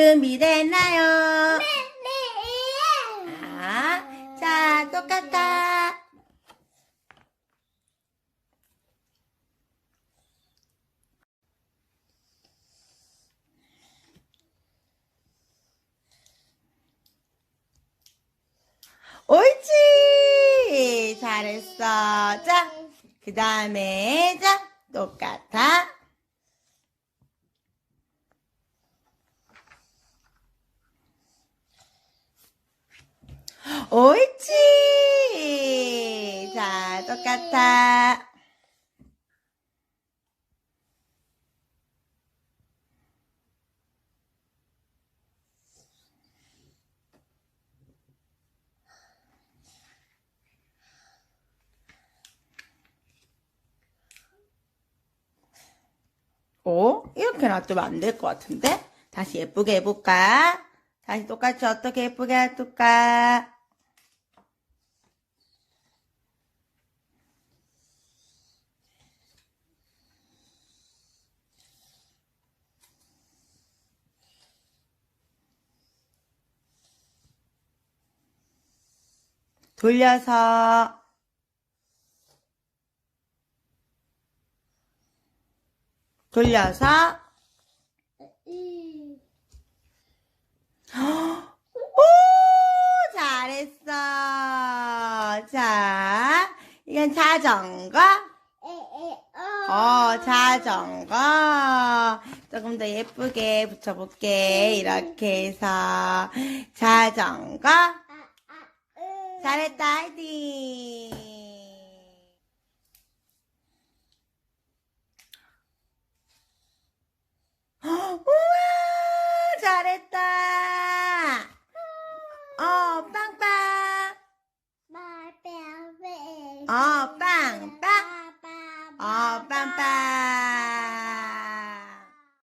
준비 됐나요? 네. 아, 자, 똑같아. 옳지! 잘했어. 자, 그 다음에, 자, 똑같아. 옳지! 자, 똑같아. 오, 이렇게 놔두면 안 될 것 같은데? 다시 예쁘게 해볼까? 다시 똑같이 어떻게 예쁘게 놔둘까? 돌려서. 돌려서. 오 잘했어. 자 이건 자전거? 어 자전거. 조금 더 예쁘게 붙여볼게. 이렇게 해서 자전거 잘했다 하이디 우와 잘했다! 어 빵빵! 어 빵빵! 어 빵빵